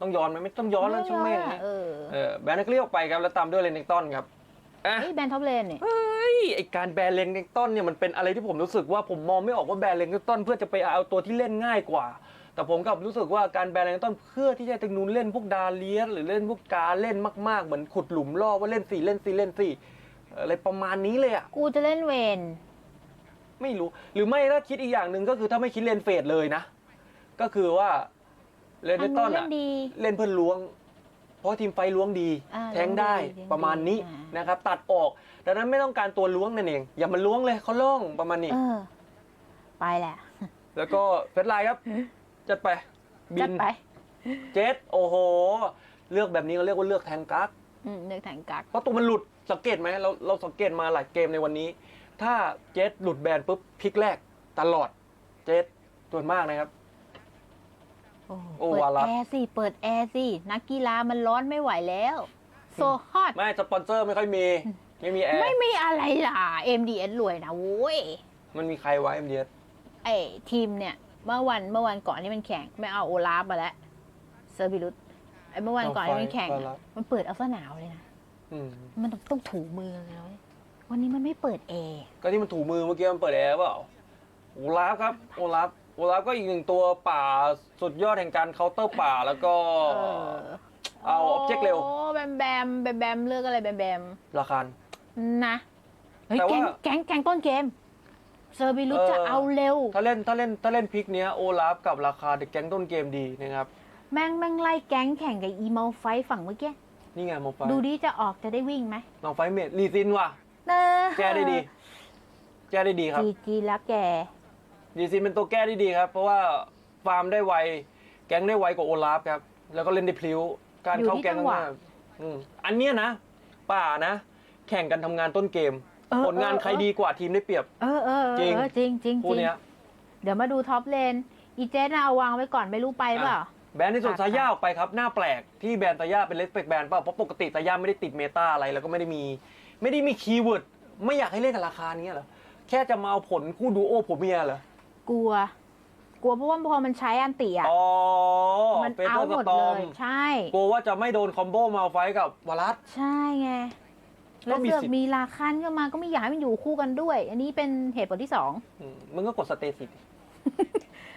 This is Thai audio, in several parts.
ต้องย้อนไหมไม่ต้องย้อนแล้วช่างแม่งอะนะเออเออแบนนักเลี้ยวไปครับแล้วตามด้วยเลนนิงตันครับอะเฮ้ยแบนท็อปเลนเนี่ย เฮ้ยไอการแบนเลนนิงตันเนี่ยมันเป็นอะไรที่ผมรู้สึกว่าผมมองไม่ออกว่าแบนเลนนิงตันเพื่อจะไปเอาตัวที่เล่นง่ายกว่า แต่ผมกลับรู้สึกว่าการแบนเลนนิงตันเพื่อที่จะตึงนูนเล่นพวกดาเลียสหรือเล่นพวกกาเล่นมากๆเหมือนขุดหลุมล่อว่าเล่นสี่เล่นสี่เล่นสี่อะไรประมาณนี้เลยอะกูจะเล่นเวน ไม่รู้ หรือไม่ถ้าคิดอีกอย่างหนึ่งก็คือถ้าไม่คิดเลนเฟดเลยนะ ก็คือว่า เลนอันินงตันู้นนเล่อะนดี เล่นเพื่อนล้วง เพราะทีมไฟล้วงดี อ่าแทงได้ล้วงดีประมาณนี้อ่าน นะครับ ตัดออกดังนั้นไม่ต้องการตัวล้วงนั่นเอง อย่ามาล้วงเลยเขาล่องประมาณนี้ เออ ไปแหละแล้วก็เฟสไลน์ครับ จัดไป บิจัดนไปเจ็ตโอ้โห เลือกแบบนี้เขาเรียกว่าเลือกแทงกักอืมเลือกแทงกัก เพราะตัวมันหลุดสังเกตไหมเราเราสังเกตมาหลายเกมในวันนี้ ถ้าเจ็ตหลุดแบนปุ๊บพลิกแรกตลอดเจ็ตส่วนมากนะครับ โอ้โอ้เปิดวาระ แอร์สิ เปิดแอร์สิ นักกีฬามันร้อนไม่ไหวแล้ว โซฮอต ไม่สปอนเซอร์ไม่ค่อยมี ไม่มีแอร์ ไม่มีอะไรล่ะ MDS รวยนะโว้ย มันมีใครวะเอ็มเดียไอ้ทีมเนี่ย เมื่อวันเมื่อวันก่อนที่มันแข่งไม่เอาโอลาฟมาแล้วเซอร์บิลุสไอ้เมื่อวันก่อนที่มันแข่งอะมันเปิดเอาสนาวเลยนะอืมมันต้องต้องถูมือเลยนะเว้ยวันนี้มันไม่เปิดแอร์ก็ที่มันถูมือเมื่อกี้มันเปิดแอร์เปล่าโอลาฟครับโอลาฟ โอลาฟก็อีกหนึ่งตัวป่าสุดยอดแห่งการเคาน์เตอร์ป่าแล้วก็เออเอาออบเจกต์เร็ว โอ้แบมแบมแบมแบมเลือกอะไรแบมแบมราคา นะเฮ้ยแต่แกว่า งแกงแกงต้นเกม เซอร์บิลุสเออจะเอาเร็ว ถ้าเล่นถ้าเล่นถ้าเล่นพลิกเนี้ยโอลาฟกับราคาเด็กแก๊งต้นเกมดีนะครับ แม่งแม่งไล่แก๊งแข่งกับอีเมลไฟฝั่งเมื่อกี้ นี่ไงมองไฟดูดิจะออกจะได้วิ่งไหมมองไฟเมดรีซินว่ะเนอะแก้ได้ดี แก้ได้ดีครับ จีจีแล้วแก รีซินเป็นตัวแก้ได้ดีครับ เพราะว่าฟาร์มได้ไว แก๊งได้ไวกว่าโอลาฟครับ แล้วก็เล่นได้พลิ้ว การเข้าแก๊งข้างหน้าอืมอันเนี้ยนะ ป่านะ แข่งกันทำงานต้นเกม เออผลงานเออ ใครดีกว่าทีมได้เปรียบ เออเออเออจริงเออจริงจริงจคู่ริงเนี้ย เดี๋ยวมาดูท็อปเลน อีเจสน่ะเอาวางไว้ก่อนไม่รู้ไปเปล่า อะ แบนในส่วนค่ะ ซาย่าออกไปครับ หน้าแปลกที่แบนซาย่าเป็นเลสเปกแบนเปล่าเพราะปกติซาย่าไม่ได้ติดเมตาอะไรแล้วก็ไม่ได้มี ไม่ได้มีคีย์เวิร์ดไม่อยากให้เล่นกับราคานี้เหรอแค่จะมาเอาผลคู่ดูโอผมเมียเหรอ กลัว กลัวเพราะว่าพอมันใช้อันติอะอ๋อมันเฟเธเอาอร์หสมดตอเลมย ใช่ กลัวว่าจะไม่โดนคอมโบมาไฟท์กับวารัส ใช่ไงแล้วก็มีเสือกสิทธิ์ มีราคันก็มาก็ไม่อยากให้มันอยู่คู่กันด้วย อันนี้เป็นเหตุผลที่สองอืมมึงก็กดสเตติส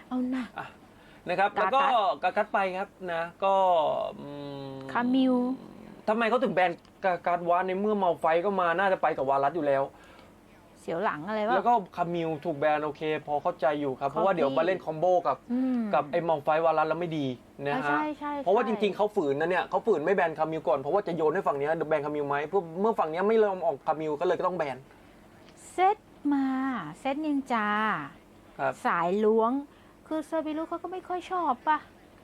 เอาหนักนะครับกากัดแล้วก็กากัดไปครับนะก็อืมคามิว ทำไมเขาถึงแบนกากัดวะในเมื่อเมาไฟท์ก็มาน่าจะไปกับวารัสอยู่แล้ว เสียวหลังอะไรวะ แล้วก็คามิวถูกแบนโอเค พอเข้าใจอยู่ครับ เพราะว่า Corby เดี๋ยวมาเล่นคอมโบกับอืมกับไอ้เมาไฟท์วารัสแล้วไม่ดีนะอ่าฮะใช่ใช่เพราะว่าใช่ จริงๆเขาฝืนนะเนี่ยเขาฝืนไม่แบนคามิวก่อนเพราะว่าจะโยนให้ฝั่งเนี้ยแบนคามิวไหมเพื่อเมื่อฝั่งเนี้ยไม่ยอมออกคามิวก็เลยก็ต้องแบนเซตมาเซตนินจา ครับสายล้วง คือเซอร์บิลุเขาก็ไม่ค่อยชอบป่ะ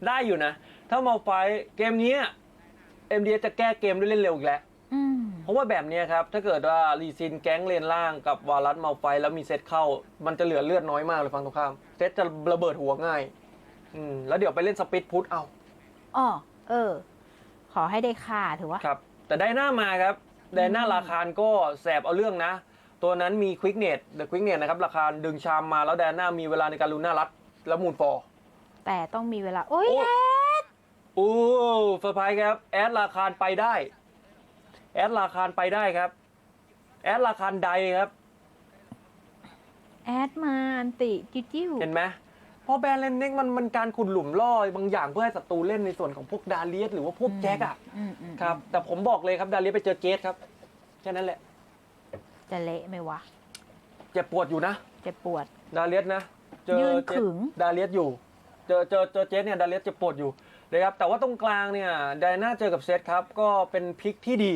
ได้อยู่นะ ถ้าเมาไฟท์เกมเนี้เอ็มดีจะแก้เกมด้วยเล่นเร็วอีกแล้ว อืม เพราะว่าแบบเนี้ยครับ ถ้าเกิดว่ารีซินแก๊งเลนล่างกับวารัสเมาไฟท์แล้วมีเซตเข้า มันจะเหลือเลือดน้อยมากเลยฟังตรงข้าม เซตจะระเบิดหัวง่าย อืม แล้วเดี๋ยวไปเล่นสปิดพุทเอา อ๋อเออ ขอให้ได้ค่าถือว่า ครับ แต่ไดนามาครับ ไดนาราคารก็แสบเอาเรื่องนะ ตัวนั้นมีควิกเนตเดอะควิกเนตนะครับ ราคาดึงชามมาแล้วไดนามีเวลาในการลูน่ารัดแล้วมูนฟอร์ แต่ต้องมีเวลา โอ้ยโอ้ แอด โอ้เซอร์ไพรส์ครับ แอดราคารไปได้ แอดราคารไปได้ครับ แอดราคารใดครับ แอดมาอันติจิ้วจิ้วเห็นไหมเพอแบรนด์เลนเน็กมันมันการขุดหลุมล่อบางอย่างเพื่อให้ศัตรูเล่นในส่วนของพวกดาเลียสหรือว่าพวกแจ็คอะอืมอืมครับ แต่ผมบอกเลยครับดาเลียสไปเจอเจสครับแค่นั้นแหละจะเละไหมวะเจ็บปวดอยู่นะ เจ็บปวด ดาเลียสนะ เจอยืนเจขึสงดาเลียสอยู่ เจอเจอเจอเจสเนี่ยดาเลียสเจ็บปวดอยู่นะครับแต่ว่าตรงกลางเนี่ยไดนาเจอกับเซตครับ ก็เป็นพลิกที่ดี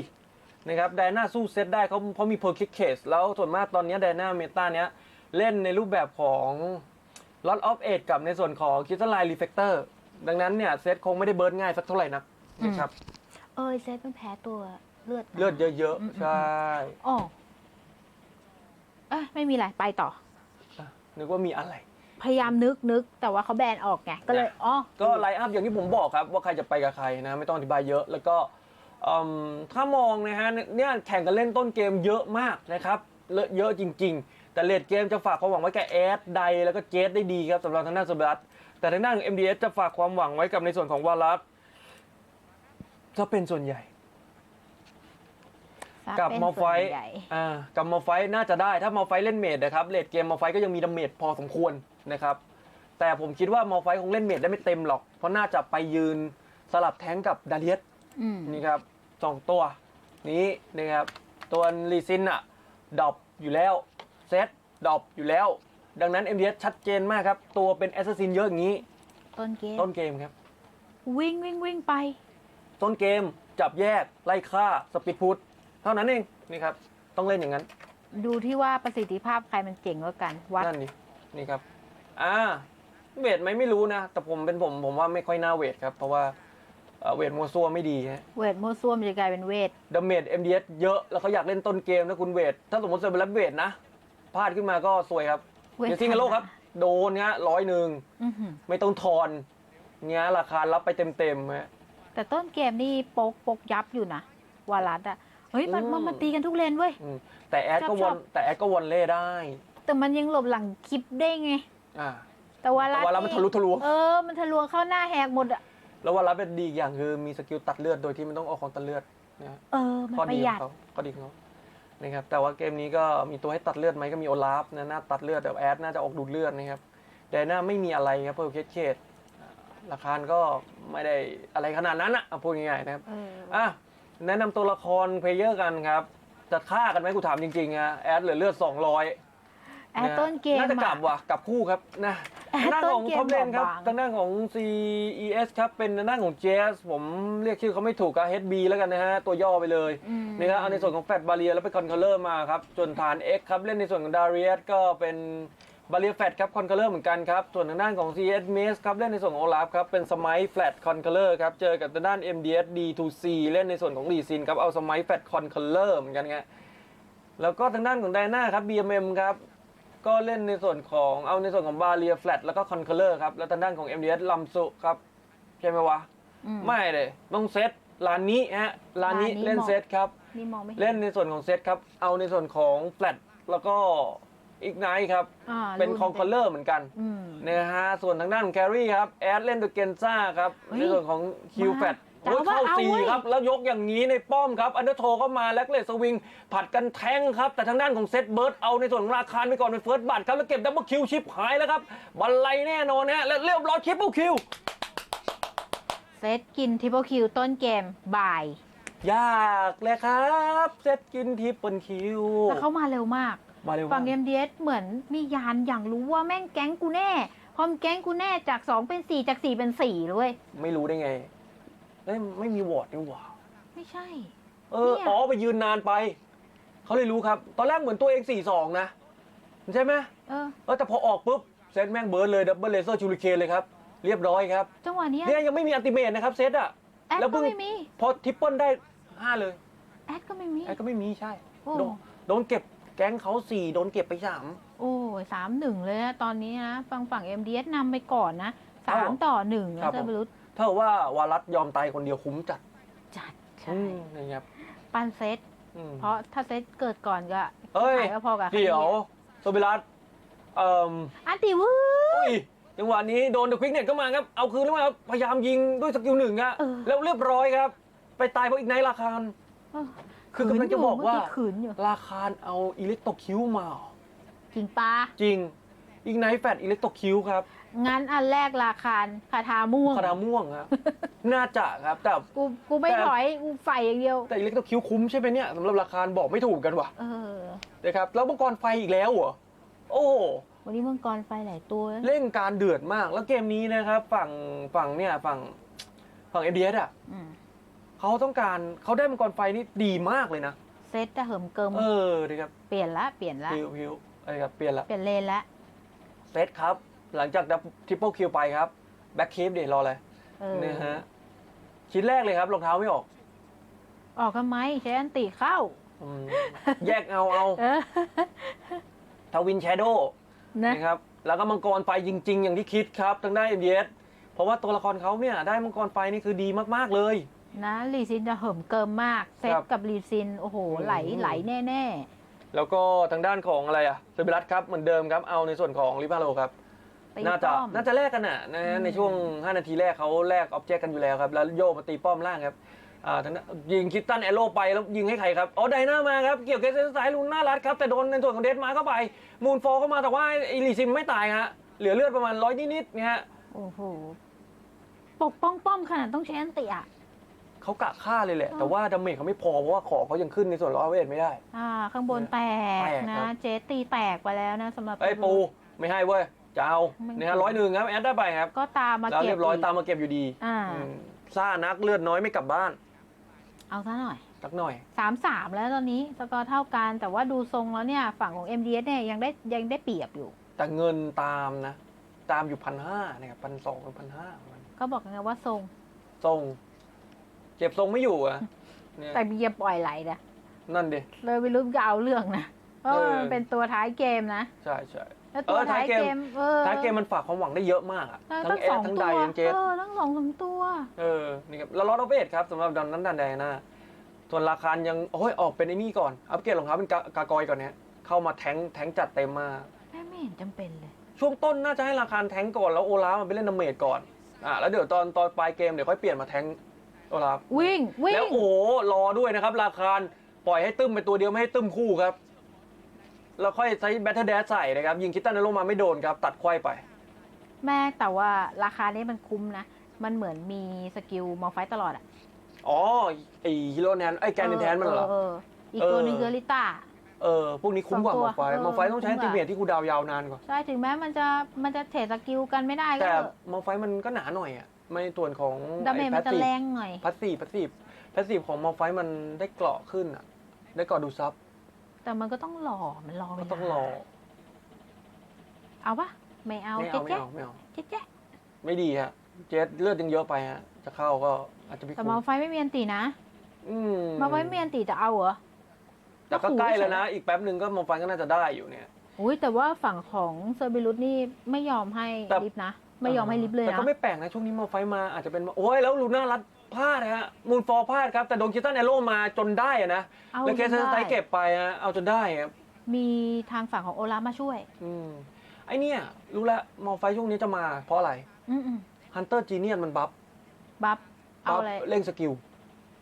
นะครับไดนาสู้เซตได้เขาเพราะมีเพอร์คิกเคสแล้วส่วนมากตอนนี้ไดนาเมตาเนี้ยเล่นในรูปแบบของ Lot of Age กับในส่วนของ Crystal Line Reflector ดังนั้นเนี่ยเซตคงไม่ได้เบิร์ดง่ายสักเท่าไหร่นักนะครับเอ้ยเซตมันแพ้ตัวเลือดเลือดเยอะอืมๆใช่อ๋อเอ้ยไม่มีอะไรไปต่ออะนึกว่ามีอะไร พยายามนึกนึกแต่ว่าเขาแบนออกไงก็เลยอ๋อก็ไลน์อัพอย่างที่ผมบอกครับ ว่าใครจะไปกับใครนะ ไม่ต้องอธิบายเยอะแล้วก็ อืมถ้ามองนะฮะเนี่ยแข่งกันเล่นต้นเกมเยอะมากนะครับเลอะเยอะจริง ๆ แต่เลดเกมจะฝากความหวังไว้กับแอดไดแล้วก็เจสได้ดีครับสำหรับทางด้านสมบัติแต่ทางด้านของ MDS จะฝากความหวังไว้กับในส่วนของวาลัสจะเป็นส่วนใหญ่ซะกับเป็นมาไฟส่วนท์ใหญ่อ่ากับมาไฟท์น่าจะได้ถ้ามาไฟท์เล่นเมดนะครับเลดเกมมาไฟท์ก็ยังมีดาเมจพอสมควรนะครับ แต่ผมคิดว่ามาไฟท์คงเล่นเมดได้ไม่เต็มหรอก เพราะน่าจะไปยืนสลับแท้งกับดาเลียสอืมนี่ครับ สองตัว นี้นะครับ ตัวลีซินอะดรอปอยู่แล้วเซตดรอปอยู่แล้ว ดังนั้น MDS ชัดเจนมากครับ ตัวเป็นแอสซัสซินเยอะอย่างนี้ ต้นเกมต้นเกมครับ วิ่งวิ่งวิ่งไป ต้นเกมจับแยก ไล่ฆ่าสปีดพุทเท่านั้นเองนี่ครับ ต้องเล่นอย่างนั้น ดูที่ว่าประสิทธิภาพใครมันเจ๋งกว่ากันวัดนั่นนี่นี่ครับอ่าเวทไหมไม่รู้นะ แต่ผมเป็นผมผมว่าไม่ค่อยน่าเวทครับ เพราะว่า เอ่อเวทมัวซัวไม่ดีฮะเวทโมวซั่วมันจะกลายเป็นเวท ดาเมจ MDS เยอะแล้วเขาอยากเล่นต้นเกมนะคุณเวท ถ้าสมมติเซอร์เบลัสเวทนะพลาดขึ้นมาก็ซวยครับเวท เดี๋ยวซิงเกิลโลกครับ โดนเงี้ยร้อยหนึ่งอื้อหือไม่ต้องทอนเงี้ยราคารับไปเต็มๆฮะ แต่ต้นเกมนี่โปกโปกยับอยู่นะวารัสอะเฮ้ยมันอืม มันมาตีกันทุกเลนเว้ย อืมแต่แอดก็ชวอนบแต่แอดก็วนเล่ได้แต่มันยังหลบหลังคลิปได้ไง อ่าแต่วารัแต่สว่าเรามันทะลุทะลวง เออ มันทะลวงเข้าหน้าแหกหมดอะ แล้วว่ารับเป็นดีอีกอย่างคือมีสกิลตัดเลือดโดยที่ไม่ต้องออกของตัดเลือดนะฮะเออ มันข้อปดีระหขยัอดงเขาข้อดีของเขานะครับแต่ว่าเกมนี้ก็มีตัวให้ตัดเลือดไหมก็มีโอลาฟนะหน้าตัดเลือดแต่แอดน่าจะออกดูดเลือดนะครับแต่หน้าไม่มีอะไรครับเพอร์เคสเคสราคาก็ไม่ได้อะไรขนาดนั้นอะเอาพูดง่ายๆนะครับ เอออะแนะนำตัวละครเพลเยอร์กันครับ จะฆ่ากันไหมกูถามจริงๆอะแอดเหลือเลือด 200แอดต้นเกมน่าจะกลับอะว่ะกลับคู่ครับนะแอด ทางด้านต้ขนองเกมท็อปเลนครับบางๆทางด้านของ CES ครับเป็นทางด้านของ JS ผมเรียกชื่อเขาไม่ถูกก็ HB แล้วกันนะฮะ ตัวย่อไปเลยอืมนะครับเอาในส่วนของแฟตบาเรียแล้วไปคอนเคอร์เลอร์มาครับส่วนฐาน X ครับ เล่นในส่วนของดาริเอสก็เป็นบาเรียแฟตครับคอนเคอร์เลอร์เหมือนกันครับ ส่วนทางด้านของ CES m a s ครับเล่นในส่วนของโอลาฟครับเป็นสมัยแฟลตคอนเคอร์เลอร์ครับเจอกับทางด้าน MDS D2C เล่นในส่วนของลีซินครับเอาสมัยแฟตคอนเคอร์เลอร์เหมือนกันไงแล้วก็ทางด้านของไดนาครับ BMM ครับ ก็เล่นในส่วนของเอาในส่วนของบาเรียแฟลตแล้วก็คอนเคอร์เลอร์ครับ แล้วทางด้านของ MDS ลัมสุครับ ใช่ไหมวะ อืไม่เลยต้องเซตลานนี้ฮะลานนี้ร้านนี้เล่นเหมาะเซตครับ นี่มองไม่เห็นเล่นในส่วนของเซตครับ เอาในส่วนของแฟลตแล้วก็อีกไนท์ครับ อ่าเป็นรุ่คอนเคอร์เลอร์เหมือนกันอืม นะฮะส่วนทางด้านของแครี่ครับ แอดเล่นโดยเกนซ่าครับ เฮ้ย ในส่วนของคิวแฟตมา โอ้ยเข้าแต่ว่าเอาสี่เว้ยครับ แล้วยกอย่างนี้ในป้อมครับอันเดอร์โทก็มาแล็กเลสสวิงผัดกันแทงครับ แต่ทางด้านของเซตเบิร์ดเอาในส่วนของราคาไปก่อนเป็นเฟิร์สบัตครับ แล้วเก็บดับเบิลคิวชิปหายแล้วครับบันไลแน่นอนนะฮะและเรียบร้อยชิปเปิลคิวเซตกินทริปเปิลคิวต้นเกมบ่าย ยากเลยครับเซตกินทิปเปิลคิวแต่เข้ามาเร็วมากมาเร็วฝั่งมาก MDS เหมือนมียานอย่างรู้ว่าแม่งแก๊งกูแน่พอมแก๊งกูแน่จาก 2 เป็น 4 จาก 4 เป็น4เลยไม่รู้ได้ไง เอ้ยไม่มีวอร์ดนี่หว่าไม่ใช่ เออเนี่ย อ๋อไปยืนนานไป เขาเลยรู้ครับ ตอนแรกเหมือนตัวเอง4 2นะ ใช่ไหมเออ เออแต่พอออกปุ๊บ เซตแม่งเบิร์ดเลยดับเบิลเลเซอร์ชูริเคนเลยครับ เรียบร้อยครับ จังหวะเนี้ยเนี่ยยังไม่มีอัลติเมทนะครับเซตอะ แอดแล้วเพิ่ก็ง ไม่มี พอทริปเปิลได้5เลยแอดก็ไม่มี ไอ้ก็ไม่มีใช่ โอ้ โดนโดนเก็บแก๊งเขา4โดนเก็บไปโอ้ยสามหนึ่งเลยนะ ตอนนี้นะ ฝั่งฝั่ง MDS นำไปก่อนนะสามครับต่อหนึ่งครันะบผม เซบรุษ 3ถ้าว่าวารัตยอมตายคนเดียวคุ้มจัดจัดใช่อืมนะครับปันเซตอืมเพราะถ้าเซตเกิดก่อนก็เอ้ย ขายก็พอกับเดี๋ยวโซเบรัสเอ่ออันติวื้อ อุ้ยจังหวะนี้โดนเดอะควิกเน็ตเข้ามาครับ เอาคืนแล้วมาครับพยายามยิงด้วยสกิลหนึ่งอะเออ แล้วเรียบร้อยครับ ไปตายเพราะอีกไนท์ราคารเออคือกำลังจะบอกว่า เมื่ขืนอยู่ราคารเอาอิเล็กโตรคิวมา จริงปะจริง อีกไนท์แฟดอิเล็กโตรคิวครับ งั้นอันแรกราคาคาถาม่วงคาราม่วงครับ น่าจะครับ แต่ กูกูไม่แต่ ถอยกูใส่อย่างเดียว แต่อิเล็กโตรคิวคุ้มใช่ไหมเนี่ยสำหรับราคารบอกไม่ถูกกันว่ะเออ นะครับแล้วมังกรไฟอีกแล้วเหรอโอ้วันนี้มังกรไฟหลายตัวนะเล่นการเดือดมากแล้วเกมนี้นะครับ ฝั่งฝั่งเนี่ยฝั่งฝั่งเอ็มดีเอสอะอืมเขาต้องการเขาได้มังกรไฟนี่ดีมากเลยนะเซตจะเหิมเกิม เออดีครับเปลี่ยนละเปลี่ยนละ พิวพิวอะไรครับเปลี่ยนละเปลี่ยนเลนละเซตครับ หลังจากดับทริปเปิลคิวไปครับแบ็คคีฟเดี๋ยวรออะไรเออนะฮะชิ้นแรกเลยครับรองเท้าไม่ออกออกทำไมใช้อันติเข้า อืมแยกเอาเอาเออทวินแชโด นะนะครับแล้วก็มังกรไฟจริง ๆ อย่างที่คิดครับทางด้านเอ็มดีเอสเพราะว่าตัวละครเขาเนี่ยได้มังกรไฟนี่คือดีมากๆเลย นะลีซินจะเหิมเกิมมาก เซตครับกับลีซิน โอ้โห อืม ไหลไหลแน่ แล้วก็ทางด้านของอะไรอะเซเบรัสครับเหมือนเดิมครับเอาในส่วนของลิบาโลครับๆ ตีน่าจะป้อม น่าจะแลกกันน่ะนะฮะอืมในช่วง 5 นาทีแรกเขาแลกออบเจกต์กันอยู่แล้วครับ แล้วโยกมาตีป้อมล่างครับอ่าทางด้านยิงคิตตันแอโร่ไปแล้วยิงให้ใครครับอ๋อไดนามาครับ เกี่ยวกับเส้นสายลูน่ารัดครับ แต่โดนในส่วนของเดสมาเข้าไป มูนฟอร์เข้ามาแต่ว่าไอลีซิมไม่ตายฮะเหลือเลือดประมาณร้อยนิดๆเนี่ยฮะโอ้โห ปกป้องป้อมขนาดต้องใช้อันติอะ เขากะฆ่าเลยแหละอ๋อแต่ว่าดาเมจเขาไม่พอเพราะว่าของเขายังขึ้นในส่วนร้อยเวทไม่ได้ อ่า ข้างบนแตแตกกนะครับเจตีแตกไปแล้วนะสำหรับไอ้ยปูไม่ให้เว้ย จะเอาไม่เนี่ยฮะร้อยหนึ่งครับแอดได้ไปครับก็ตามมาแล้วเก็บเรียบร้อยกตามมาเก็บอยู่ดีอ่าอืมซ่านักเลือดน้อยไม่กลับบ้านเอาซะหน่อยสักหน่อย สามสามแล้วตอนนี้สกอร์เท่ากัน แต่ว่าดูทรงแล้วเนี่ย ฝั่งของ MDS เนี่ยยังได้ยังได้เปรียบอยู่ แต่เงินตามนะ ตามอยู่พันห้านะครับพันสองหรือพันห้าก็บอกไงว่าทรง ทรงเก็บทรงไม่อยู่อะเนี่ยแต่เบียร์ปล่อยไหลนะนั่นดิ เลยไปลุ้มก็เอาเรื่องนะเพราะว่าเออมันเป็นตัวท้ายเกมนะ ใช่ใช่ แล้วตัวเออท้าท้ายยเกมเกมเออท้ายเกมมันฝากความหวังได้เยอะมากอะเออทั้ตั้งงเอสสองทั้งตัไดวทั้งเจส เออตั้งสองสามตัว เออ นี่ครับ แล้วลอตเวทครับสำหรับดันนั้นดันแดงนะส่วนราคายัง โอ้ย ออกเป็นไอ้นี่ก่อน อัปเกรดรองเท้าเป็นกากากอยก่อนเนี่ยเข้ามาแทงแทงจัดเต็มมาแม่ไม่เห็นจำเป็นเลย ช่วงต้นน่าจะให้ราคาแทงก่อน แล้วโอลาฟมันไปเล่นดาเมจก่อน อ่าแล้วเดี๋ยวตอนตอนปลายเกมเดี๋ยวค่อยเปลี่ยนมาแทงโอลาฟวิ่ง วิ่แล้งวโอ้โหรอด้วยนะครับ ราคาปล่อยให้ตึ้มไปตัวเดียวไม่ให้ตึ้มคู่ครับ แล้วค่อยใช้แบทเทิลแดใส่นะครับ ยิงคิตตันนลงมาไม่โดนครับ ตัดควายไป แม่แต่ว่าราคานี้มันคุ้มนะ มันเหมือนมีสกิลมอลไฟตลอดอะอ๋อไอฮีโร่แนนไอแกนแทนมันเหรอเอออีกตัวหนึ่งเออคือลิต้า เออ พวกนี้คุ้มกว่าสองมตัวอไฟเออมอไฟต้องใช้คุ้อันมกว่า ติเมทที่กูดาวยาวนานกว่า ใช่ถึงแม้มันจะมันจะเทรดสกิลกันไม่ได้ก็แต่เถอะมอไฟมันก็หนาหน่อยอะไม่ส่วนของดาเมจมันจะแรงหน่อยพัสซีฟพัสซีฟพัสซีฟของมอไฟมันได้เกราะขึ้นอะ ได้เกราะดูซับ แต่มันก็ต้องรอมันรอเวก็ลาต้องรอเอาปะไม่เอาไม่เจ๊เอาไม่เจ๊เอาไม่เอา เจ๊เจ๊ไม่ดีฮะ เจสเลือดยังเยอะไปฮะ จะเข้าก็อาจจะไม่แต่คุ้มอมลไฟไม่มีอันตีนะอืมมอลไฟไม่มีอันตีจะเอาเหรอแต่ก็ใกล้แล้วนะ อีกแป๊บหนึ่งก็มอไฟก็น่าจะได้อยู่เนี่ย อุ้ยแต่ว่าฝั่งของเซอร์บิลุสนี่ไม่ยอมให้แต่ ลิฟต์นะ ไม่ยอมให้ลิฟต์เลยแต่นะก็ไม่แปลกนะ ช่วงนี้มอไฟมาอาจจะเป็นโอ้ยแล้วลูน่ารัด พลาดนะฮะมูนฟอร์พลาดครับ แต่โดนคิตตันแอโร่มาจนได้อะนะเอาแล้วเคสจนไตได้เก็บไปฮะเอาจนได้ครับมีทางฝั่งของโอลาฟมาช่วย อืมไอเนี่ยรู้แล้วมอไฟช่วงนี้จะมาเพราะอะไรอืมอืมฮันเตอร์จีเนียนมันบัฟบัฟเอาบัฟอะไรเร่งสกิล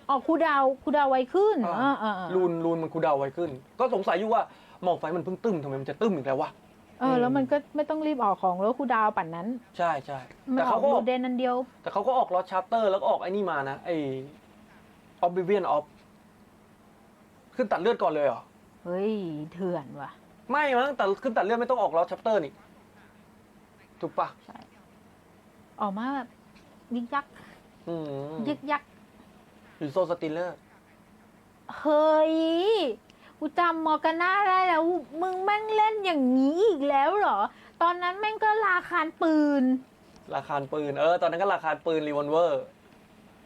ออกคูดาวคูดาวไวขึ้นอ่าอ่าอ่าอ่าลูนลูนมันคูลดาวน์ไวขึ้น ก็สงสัยอยู่ว่ามอไฟมันเพิ่งตึ้มทำไมมันจะตึ้มอีกแล้ววะ เออแล้วมันก็ไม่ต้องรีบออกของแล้วคูดาวปั่นนั้นใช่ใช่มันแต่ออเขากก็อดูอกเดนนันเดียว แต่เขาก็ออกลอตชาร์เตอร์แล้วก็ออกไอ้นี่มานะไอ้ออบบิเวียนออฟขึ้นตัดเลือดก่อนเลยเหรอ เฮ้ยเถื่อนว่ะ ไม่มั้งแต่ขึ้นตัดเลือดไม่ต้องออกลอตชาร์เตอร์นี่ ถูกปะออกมาแบบยิกยักอืมยึกยักหรือโซสติลเลอร์ เฮ้ย กูจำมอร์กาน่าได้แล้ว มึงแม่งเล่นอย่างนี้อีกแล้วเหรอ ตอนนั้นแม่งก็ราคาปืน ราคาปืน เออ ตอนนั้นก็ราคาปืนรีวอลเวอร์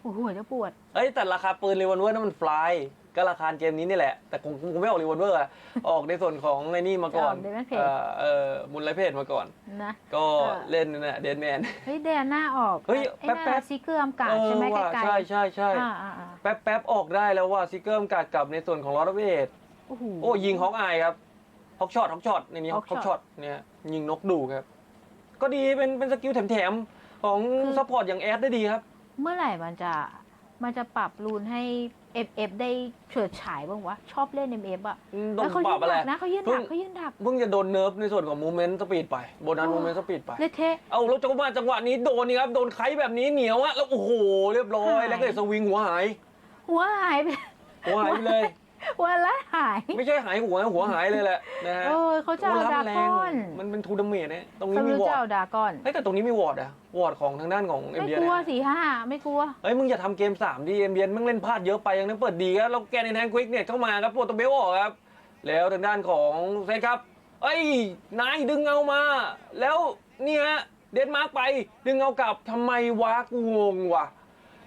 โอ้โหจะปวด เอ้ย แต่ราคาปืนรีวอลเวอร์นั่นมันฟลาย ก็ราคาเกมนี้นี่แหละ แต่คงคงไม่ออกรีวอลเวอร์อะออกในส่วนของไอ้นี่มาก่อน ออก Deadman Page เออเออมูลไลเพจมาก่อน นะ ก็เออ เล่นนั่นแหละเดนแมน เฮ้ยเดนหน้าออกเฮ้ยไอ้แป๊บหแป๊น้าบซีเกอร์มกาดใช่ไหมเออไกลว่ะใช่ใช่ใช่ๆอ่าอ่าอ่าแป๊บแป๊บออกได้แล้วว่าซิกเกอร์มกัดกับในส่วนของลอร์เวทโอ้โห โอ้ยิงฮอกอายครับฮอกช็อตฮอกช็อตในนี้ฮ Hawk อก shot ช็อตเนี่ยยิงนกดูครับ ก็ดีเป็นเป็นสกิลแถมๆของคือ ซัพพอร์ตอย่างแอดได้ดีครับ เมื่อไหร่มันจะมันจะปรับรูนให้ FF ได้เฉิดฉายบ้างวะ ชอบเล่น MF อะโดแล้นวเขาปยืรับนอะไร ดักนะเขายืนเพิ่ดังกเขายืนดัก เพิ่งจะโดนเนิร์ฟในส่วนของมูเมนต์สปีดไปโบนัสโอ้ มูเมนต์สปีดไป เละเทะ เอาแล้วจังหวะจังหวะนี้โดนนี่ครับ โดนไคแบบนี้เหนียวอะแล้วโอ้โห เรียบร้อย หาย แล้วก็เลยสวิงหัวหาย หัวหายไปหัวหายไปเลย หัวละหาย ไม่ใช่หายหัวหัวหายเลยแหละนะฮะเออเขาจะเอาโอ้ดารับแรก้งอนมันเป็นทูดาเมจเนี่ยตรงนี้เขามีรู้วอจะร์เอาดดาก้อน เฮ้ยแต่ตรงนี้มีวอร์ดอะวอร์ดของทางด้านของเอ็มไม่เดียกลัวสี่ห้าไม่กลัว เฮ้ยมึงอย่าทำเกม3ดิเอ็มเดียมึงเล่นพลาดเยอะไปยังนั้นเปิดดีครับแล้วแกนในแทงควิกเนี่ยเข้ามาครับโปรโตเบลออกครับ แล้วทางด้านของเซนครับเอ้ยนายดึงเงามา แล้วนี่ฮะเดนมาร์กไปดึงเงากลับทำไมวะกูงงว่ะ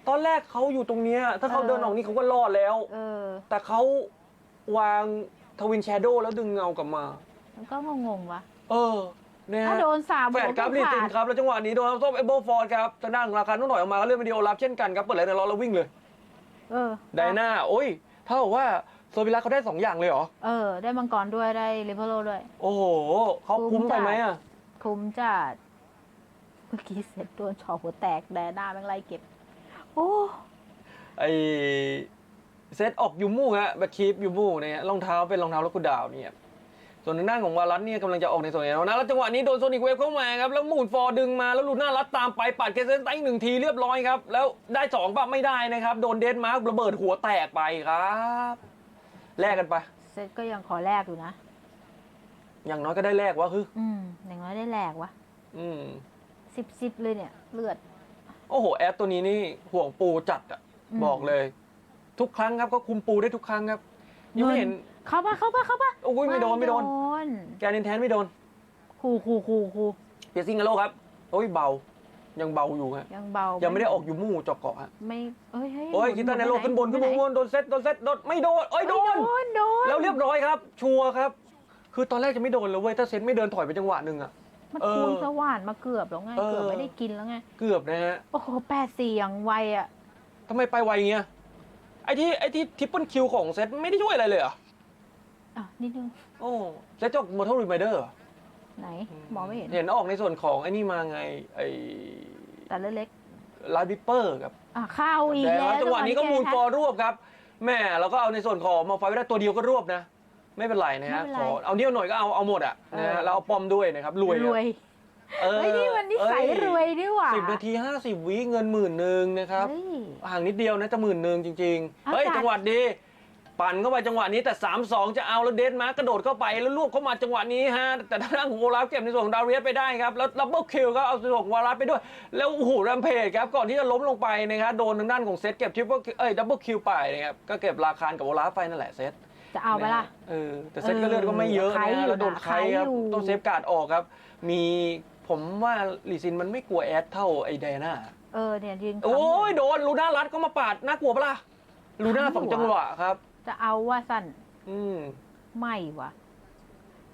ตอนแรกเขาอยู่ตรงเนี้ยถ้าเขาเออเดินออกนี่เขาก็รอดแล้ว เออ แต่เขาวางทวินแชโดว์แล้วดึงเงากลับมา มันก็งงๆวะเออเนี่ยถ้าฮะโดนสามแฝดครับหัลีวตินขาดครับ แล้วจังหวะนี้โดนส้มเอเบิลฟอร์ดครับทางด้านของราคาต้องหน่อยออกมาก็เลื่อนวิดีโอรับเช่นกันครับเปิดเลยในล้อแล้ววิ่งเลยเออไดนาโอ้ยเท่ากับว่าโซบิลัสเขาได้สองอย่างเลยเหรอเออ ได้มังกรด้วยได้ลิเวอร์โลด้วย โอ้โหเขาคุ้คุ้มมไปจัดไหมอะ คุ้มจัดเมื่อกี้เสร็จโดนชอหัวแตกแดน่าแม่งไล่เก็บ โอ้ไอเซตออกยูมูฮะแบ็คคีปยูมูเนี่ยรองเท้าเป็นรองเท้าลูกกุดาวเนี่ยส่วนทางด้านของวารัสเนี่ยกำลังจะออกในส่วนนี้แล้วนะแล้วจังหวะนี้โดนโซนิกเวฟเข้ามาครับแล้วหมูนฟอร์ดึงมาแล้วลูน่ารัดตามไปปัดเคเซนไตหนึ่งทีเรียบร้อยครับแล้วได้สองปะไม่ได้นะครับโดนเดนมาร์กระเบิดหัวแตกไปครับแลกกันไปเซตก็ยังขอแลกอยู่นะ อย่างน้อยก็ได้แลกวะคืออืมอย่างน้อยได้แลกวะอืมสิบสิบเลยเนี่ยเลือด โอ้โห แอดตัวนี้นี่ห่วงปูจัดอะอืม บอกเลย ทุกครั้งครับก็คุมปูได้ทุกครั้งครับยังไม่เห็น เข้าปะเข้าปะเข้าปะโอ้ยไม่โดนไม่โดนนแกนินแทนไม่โดนคูคูคูคูเปียซิงกาโลครับโอ้ยเบา ยังเบาอยู่ฮะยังเบายังไม่ได้ออกอยู่มู่เจอกเกาะฮะไม่เอ้ยเฮ้ยโอ้ยหมุคิดตาเนหโลไปขึ้นบนขึ้นบนไปขึ้นบนโดนเซตโดนเซตโดนไม่โดนเอ้ยโดนโดนโดนแล้วเรียบร้อยครับ ชัวร์ครับ คือตอนแรกจะไม่โดนเลยเว้ยถ้าเซตไม่เดินถอยไปจังหวะหนึ่งอะ มันเออควงสว่านมาเกือบแล้วไงเออ เกือบไม่ได้กินแล้วไง เกือบนะฮะโอ้โหแปดสี่อย่างไวอะ ทำไมไปไวอย่างเงี้ยไอ้ที่ไอ้ที่ทริปเปิลคิวของเซตไม่ได้ช่วยอะไรเลยเหรออะ นิดนึง โอ้เซตจบมอเตอร์รีมเดอร์ไหน มองไม่เห็น เห็นออกในส่วนของไอ้นี่มาไงไอ้แต่เล็กไลท์บิปเปอร์กับ ๆอะเข้าอีกแต่แล้วจังหวะนี้ก็มูลฟอร์รวบครับแม่เราก็เอาในส่วนของมาไฟไว้ได้ตัวเดียวก็รวบนะ ไม่เป็นไรนะฮะขอเอาเนี้ยหน่อยก็เอาเอาหมดอะนะฮะแล้วเอาปอมด้วยนะครับรวยอะรวยเออเฮ้ยนี่มันนิสัยเอ้รวยดีหว่าสิบนาทีห้าสิบวิเงินหมื่นหนึ่งนะครับ เฮ้ย ห่างนิดเดียวนะจะหมื่นหนึ่งจริงๆอากาศเฮ้ย จังหวะดี ปั่นเข้าไปจังหวะนี้แต่ 3 2 จะเอาแล้วเดนมาร์กกระโดดเข้าไปแล้วรวบเข้ามาจังหวะนี้ฮะ แต่ทางด้านของโอลาฟเก็บในส่วนของดาเรียสไปได้ครับ แล้วดับเบิลคิวก็เอาส่วนของวารัสไปด้วย แล้วโอ้โหแรมเพจครับ ก่อนที่จะล้มลงไปนะครับโดนทางด้านของเซตเก็บทริปเปิลเอ้ยดับเบิลคิวไปนะครับก็เก็บราคานกับโอลาฟไปนั่นแหละเซต จะเอาไปละเออแต่เซตก็เลือดก็ไม่เยอะใครนะอยู่แล้วโดนน่ะใครครับใครอยู่ ต้องเซฟการ์ดออกครับ มีผมว่าลีซินมันไม่กลัวแอดเท่าไอเดน่า เออเนี่ยยืนค้ำโอ้ยโดนลูน่ารัดก็มาปาดน่ากลัวปะล่ะลูน่าสองจังหวะครับ จะเอาว่าสั้นอืมไม่วะ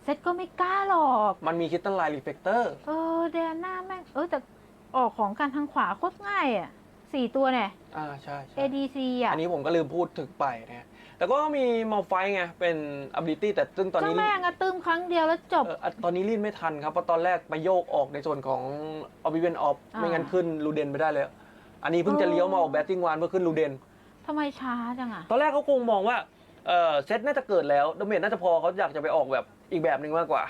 เซ็ตก็ไม่กล้าหรอก มันมีคิตตันไลน์รีเฟกเตอร์ เออแดนหน้าแม่ง เออแต่ออกของการทางขวาโคตรง่ายอะสี่ตัวเนี่ย อ่าใช่ใช่ ADC อะ อันนี้ผมก็ลืมพูดถึงไปนะ แต่ก็มีมอลไฟไงเป็น ability แต่ซึ่งตอนเจ้านี้แม่งอะตืมครั้งเดียวแล้วจบ เอ่ออะตอนนี้รีดไม่ทันครับเพราะตอนแรกไปโยกออกในส่วนของ o b l i v i o n Off อ่า ไม่งั้นขึ้นลูเดนไปได้เลย อันนี้เพิ่งจะเลี้ยวมาออกแบตติ้งวานเพื่อขึ้นลูเดน ทำไมช้าจังอะตอนแรกเขาคงมองว่าเออเซตน่าจะเกิดแล้วดาเมจน่าจะพอเขาอยากจะไปออกแบบอีกแบบหนึ่งมากกว่า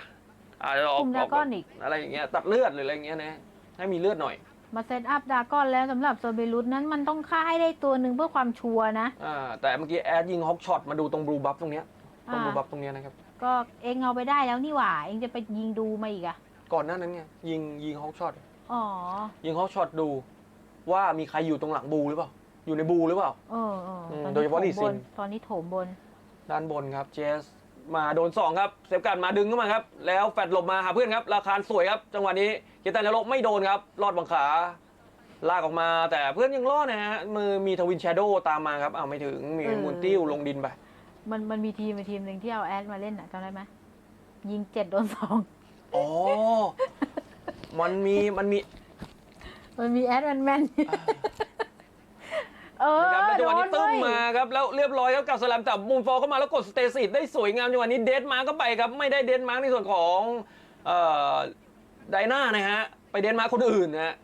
อาจจะออกคุมอดราอกก้แบอนบอีก อะไรอย่างเงี้ยตัดเลือดหรืออะไรอย่างเงี้ยนะให้มีเลือดหน่อย มาเซตอัพดราก้อนแล้วสำหรับโซเบรุสนั้นมันต้องฆ่าให้ได้ตัวหนึ่งเพื่อความชัวร์นะ อ่าแต่เมื่อกี้แอดยิงฮอกช็อตมาดูตรงบลูบัฟตรงเนี้ยตรงอ่าบลูบัฟตรงเนี้ยนะครับ ก็เองเอาไปได้แล้วนี่หว่า เองจะไปยิงดูมาอีกอะก่อนหน้านั้นไงยิงยิงฮอกช็อตอ๋อ ยิงฮอกช็อตดู ว่ามีใครอยู่ตรงหลังบูหรือเปล่า อยู่ในบูหรือเปล่า เออเอออืมตอนโดยเฉพาะนี้ลีโถซิมบนนตอนนี้โถมบน ด้านบนครับเจส มาโดนสองครับเซฟการดมาดึงเข้ามาครับ แล้วแฟดหลบมาหาเพื่อนครับราคาสวยครับ จังหวะนี้เกตันยาโรไม่โดนครับรอดบังขาลากออกมาแต่เพื่อนยังรอดนะฮะมือมีทวินแชโดตามมาครับอ้าวไม่ถึงมีเออมูนติ้วลงดินไปมันมันมีทีมทีมหนึ่งที่เอาแอดมาเล่นอะจำได้ไหมยิงเจ็ดโดนสองอ๋อ มันมีมันมี มันมีแอดแมนแมน เออนะครับแล้วจังหวะนี้โดตึ้นมเว้ยมาครับแล้วเรียบร้อยครับกับสลัมจับมูนฟอลเข้ามาแล้วกดสเตซิตได้สวยงามจังหวะนี้เดดมาร์กก็ไปครับไม่ได้เดนมาร์กในส่วนของเอ่อไดนานะฮะไปเดนมาร์กคนอื่นนะฮะ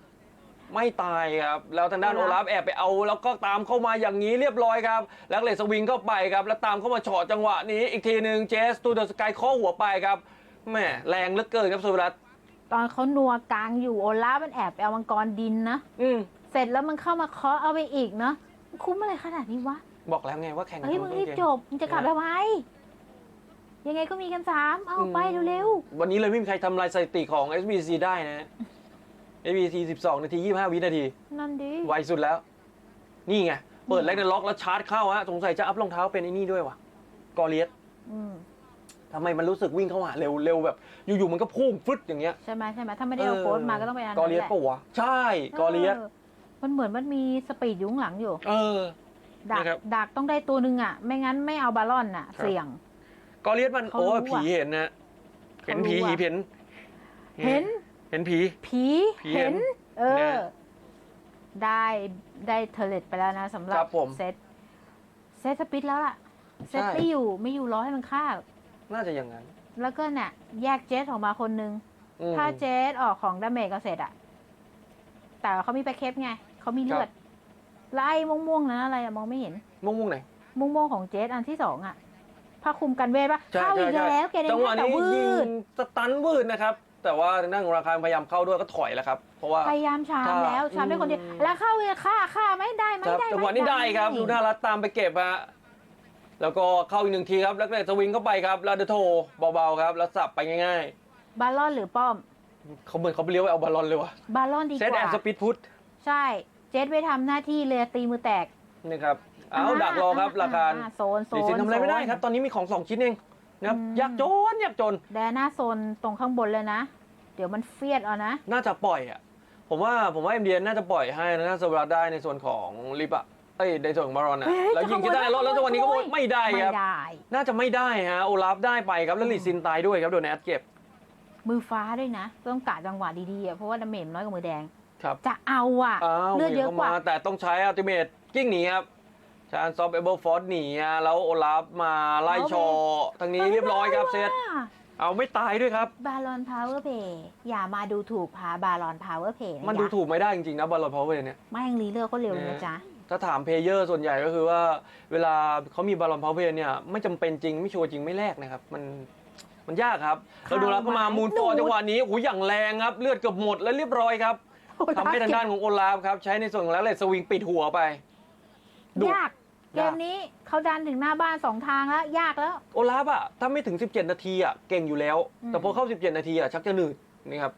ไม่ตายครับแล้วทางด้านโอโอลาลาฟฟแอบไปเอาแล้วก็ตามเข้ามาอย่างนี้เรียบร้อยครับแล้วเลสวิงเข้าไปครับแล้วตามเข้ามาเฉาะจังหวะนี้อีกทีหนึ่งเจสตูเดอร์สกายข้อหัวไปครับแหม่แรงเหลือเกินครับสุรัตน์ตอนเขานัวกลางอยู่โอลาฟมันแอบไปเอามังกรดินนะ อืม เสร็จแล้วมันเข้ามาเคาะเอาไปอีกเนาะคุ้มอะไรขนาดนี้วะบอกแล้วไงว่าแข่งเฮ้ยกัมึนงต้รีนบเกมจบมึงจะกลับทำไมยังไงก็มีกันสามเอาไปเร็ววันนี้เลยไม่มีใครทำลายสถิติของ SBC ได้นะ SBC 12 นาที 25 วินาทีๆนั่นดิไวสุดแล้ว นี่ไง เปิดแลกในล็อกแล้วชาร์จเข้าฮะสงสัยจะอัพรองเท้าเป็นไอ้นี่ด้วยวะกอเลียสอืมทำไมมันรู้สึกวิ่งเข้าหาเร็วเร็วแบบ อยู่ๆมันก็พุ่งฟึดอย่างเงี้ยใช่ไหมใช่ไหมถ้าไม่ได้เอาโค้ดมาก็ต้องไปอันกอนั้นเลียสแหละปะวะใช่กอเลียสออ มันเหมือนมันมีสปีดอยู่ข้างหลังอยู่ เออ ดักนะครับ ดักต้องได้ตัวหนึ่งอะ ไม่งั้นไม่เอาบาลอนอะครับเสี่ยง กอเลียสมันเขาโอ้รู้ยผีอะเห็นนะเห็นผีเขารู้ผีอะ เห็นเห็น เห็นผี ผีผีเห็เห็น น เอเนี่อยได้ได้เทเลตไปแล้วนะสำหรัครับบผมเซตเซตสปิดแล้วล่ะ เซตใช่ ไม่อยู่ไม่อยู่รอให้มันฆ่าน่าจะอย่างนั้นแล้วก็เนี่ยแยกเจสออกมาคนนึง อืมถ้าเจสออกของดาเมจก็เสร็จอะแต่เขามีไปเคปไง เขามีเลือดไล่ม่วงๆนั้นอะไรอะมองไม่เห็น ม่วงม่วงไหนม่วงๆของเจสอันที่สองอะผ้าคลุมกันเวทปะใช่เข้าอีกใช่ใช่ แล้วแกได้จังหวะแต่นี้วืยิงดสตันวืดนะครับ แต่ว่าทางด้านของราคาพยายามเข้าด้วยก็ถอยแล้วครับ เพราะว่า พยายามชามถ้าแล้วชามได้คนเดียวอืม แล้วเข้าอีกฆ่าฆ่าไม่ได้ไม่ครับได้จังหวะนี้ได้ครับดูน่ารักตามไปเก็บฮะแล้วก็เข้าอีกหนึ่งทีครับแล้วก็สวิงเข้าไปครับแล้วเดยวโทเบาๆครับ แล้วสับไปง่ายบาลอนหรือป้อม ๆเขาเหมือนเขาไปเลี้ยวไปเอาบอลลอนเลยว่ะบาลอนดีเซตกแอว่านสปีดพุท ใช่ เจสไปทำหน้าที่เลยตีมือแตกนี่ครับเอาดักรอครับราคาอ่โซนโซสีนสินทำอะไรไม่ได้โซนครับตอนนี้มีของสองชิ้นเองนะครับอืมยากจนยากจน แดน่าโซนตรงข้างบนเลยนะ เดี๋ยวมันเฟียดเอานะ น่าจะปล่อยอะ ผมว่าผมว่าเอ็มดีน่าจะปล่อยให้นะน่าจะเวลาได้ในส่วนของลิปอะเอ้ยในส่วนของบารอนอะเฮ้ยแล้วยิงที่ได้รถแล้วจังหวะนี้ก็ขโมย ไม่ได้ไม่ครับ ได้ น่าจะไม่ได้ฮะโอลาฟได้ไปครับแล้วลีซินตายด้วยครับโดนแอดเก็บ มือฟ้าด้วยนะ ต้องกะจังหวะดีๆอะเพราะว่าดาเมจน้อยกว่ามือแดง ครับจะเอาอะอ้าวเลือดเยอะกว่ามีข้มแต่ต้องใช้อัลติเมทกิ้งหนีครับชานซอฟเอเบิลฟอร์ดหนีอะแล้วโอลาฟมาไล่ชอทางนี้เรียบร้อยครับเซตเอาไม่ตายด้วยครับบาลอนพาวเวอร์เพย์อย่ามาดูถูกพาบาลอนพาวเวอร์เพย์มันดูถูกไม่ได้จริงๆนะบอลลอนพาวเวอร์เนี่ยไม่งรีเลือกเขาเร็วเลยนะจ๊ะถ้าถามเพลเยอร์ส่วนใหญ่ก็คือว่าเวลาเขามีบอลลอนพาวเวอร์เนี่ยไม่จำเป็นจริงไม่ชัวร์จริงไม่แลกนะครับ มันมันยากครับเราดูแล้วก็มามูนฟอร์จังหวะนี้โอ้โหอย่างแรงครับ เลือดเกือบหมดแล้วเรียบร้อยครับ ทำให้ทางด้านของโอลาฟครับ ใช้ในส่วนของแล้วเลยสวิงปิดหัวไปดุ ยากเกมนี้เขาดันถึงหน้าบ้านสองทางแล้ว ยากแล้ว โอลาฟอะถ้าไม่ถึง 17 นาทีอะเก่งอยู่แล้ว อืม แต่พอเข้า 17 นาทีอะชักจะหนืดนี่ครับ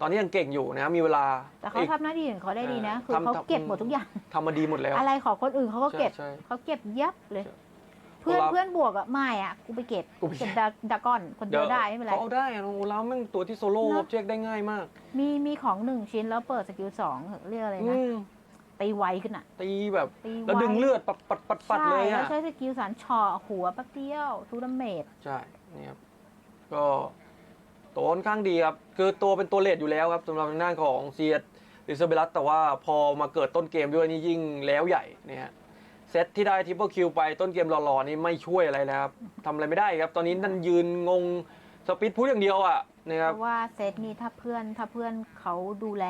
ตอนนี้ยังเก่งอยู่นะครับมีเวลาแต่เขาอีก ทำหน้าที่ของเขาได้ดีนะเออคือเขาทำทำ เก็บหมดทุกอย่าง ทำมาดีหมดแล้ว อะไรของคนอื่นเขาก็เก็บใช่ใช่ เขาเก็บยับเลยใช่ เพื่อนโอลาฟเพื่อนบวกอะไม่อะกูไปเก็บกูไปเก็บเก็บ ดาดากอนคนเดียวได้ไม่เป็นไร เขาเอาได้อะโอลาฟแม่งตัวที่โซโล่เนออะอบเจกต์ได้ง่ายมากมีมีของหนึ่งชิ้นแล้วเปิดสกิลสองเรียกอะไรอืนะมตีไวขึ้นอะตีแบบตีไวแล้วดึงเลือดปัดปัดปัดปัดใช่เลยแล้วอะใช้สกิลสารเฉาะหัวแป๊บเดียวทูดาเมจใช่นี่ครับก็ตัวค่อนข้างดีครับ คือตัวเป็นตัวเลดอยู่แล้วครับสำหรับทางด้านของเซียดดิซเบลัสแต่ว่าพอมาเกิดต้นเกมด้วยนี่ยิ่งแล้วใหญ่เนี่ยฮะ เซตที่ได้ทริปเปิลคิวไปต้นเกมหล่อๆนี่ไม่ช่วยอะไรแล้วครับทำอะไรไม่ได้ครับตอนนี้นั่นยืนงงสปีดพูดอย่างเดียวอะนะคเพรับราะว่าเซตนี่ถ้าเพื่อนถ้าเพื่อนเขาดูแล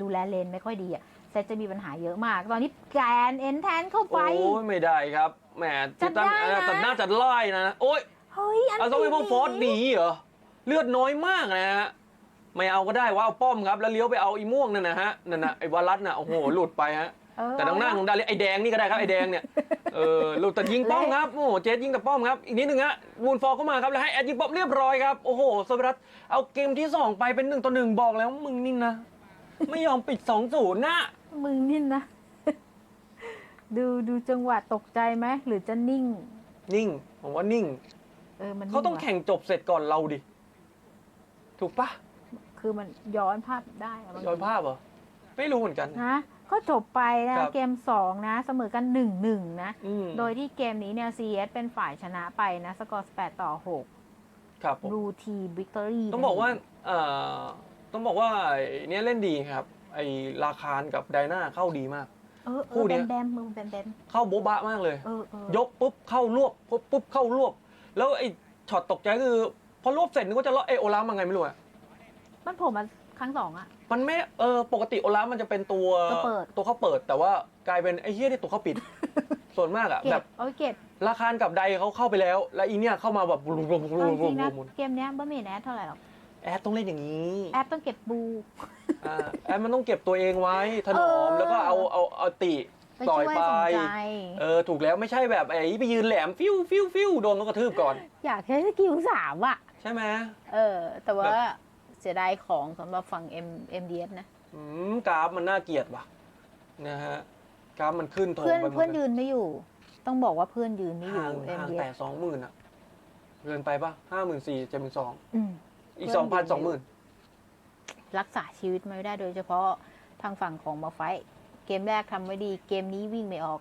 ดูแลเลนไม่ค่อยดีอะเซตจะมีปัญหาเยอะมาก ตอนนี้แกรนเอ็นแทนเข้าไป โอ้ยไม่ได้ครับแหมจัดได้นะเออตัดหน้าจัดไล่นะโอ้ยเฮ้ยอันเอาต้องไปพวกฟอร์สหนีเหรอเลือดน้อยมากนะฮะไม่เอาก็ได้ว่าเอาป้อมครับ แล้วเลี้ยวไปเอาอีม่วงนั่นนะฮะนั่นนะไอ้วารัสน่ะโอ้โหหลุดไปฮะเออ แต่ทางหน้าของดาริไอ้แดงนี่ก็ได้ครับไอ้แดงเนี่ยเออหลุดแต่ยิงป้อมครับโอ้โหเจสยิงแต่ป้อมครับอีกนิดนึงฮะมูนฟอร์เข้ามาครับแล้วให้แอดยิงป้อมเรียบร้อยครับโอ้โหโซเวรัสเอาเกมที่สองไปเป็นหนึ่งต่อหนึ่งบอกแล้วมึงนี่นะไม่ยอมปิดสองศูนย์นะมึงนิ่นนะ ดูดูจังหวะตกใจไหมหรือจะนิ่ง นิ่งผมว่านิ่งเออมันเขาต้องนิ่ว่ะแข่งจบเสร็จก่อนเราดิถูกปะคือมันย้อนภาพได้อะบางทีย้อนภาพเหรอไม่รู้เหมือนกันนะ ก็จบไปนะ ครับเกมสองนะ เสมอกันหนึ่งหนึ่งนะ อืม โดยที่เกมนี้เนี่ย CS เป็นฝ่ายชนะไปนะ สกอร์8ต่อ ครับผม6 Blue Team Victory ต้องบอกว่าเอ่อต้องบอกว่าไอ้เนี่ยเล่นดีครับ ไอ้ราคานกับไดนาเข้าดีมาก เออเอคู่อเนี้แบยมแบมมือแบมแบมเข้าโบ๊ะบะมากเลย เออเออยกปุ๊บเข้ารวบปุ๊บปุ๊บเข้ารวบ แล้วไอ้ช็อตตกใจคือพอรวบเสร็จนึกว่าจะรอดเอยโอลาฟมาไงไม่รู้อะมันโผมมาค รั้งสองอะ มันไม่เออปกติโอลาฟมันจะเป็นตัวตัวเปิด ตัวเข้าเปิด แต่ว่ากลายเป็นไอ้เฮี้ยนี่ตัวเข้าปิด ส่วนมากอะเก็แบบบเอาไว้เก็บราคานกับไดเขาเข้าไปแล้ว แล้วอีเนี่ยเข้ามาแบบรุมรุมรุเอามจรุริมงๆนะรุมเกมเนี้ยบ่มีแอดเท่าไหร่หรอกแอดต้องเล่นอย่างนี้แอดต้องเก็บบู อ่าแอดมันต้องเก็บตัวเองไว้ถนอเอมอแล้วก็เอาเอาเอาติไปต่อยช่วยไปสนใจ เออถูกแล้วไม่ใช่แบบไอ้ไปยืนแหลมฟิวฟิวฟิวโดนเขากระทืบก่อน อยากใช้สกิลสามอะใช่ไหม เออ แต่ว่าแบบ เสียดายของสำหรับฝั่ง M MDS นะ อืมกราฟมันน่าเกลียดว่ะนะฮะกราฟมันขึ้นโถงเพื่อนไปหมดเพื่อนเลยยืนไม่อยู่ ต้องบอกว่าเพื่อนยืนไม่อยู่ ห่างห่าง MDS แต่สองหมื่นอะเกินไปปะห้าหมื่นสี่เจ็ดหมื่นสองอืม อีกเพื่สออนงพันยืนสองหมื่นรักษาชีวิตไม่ได้โดยเฉพาะทางฝั่งของมาไฟท์เกมแรกทำไม่ดี เกมนี้วิ่งไม่ออก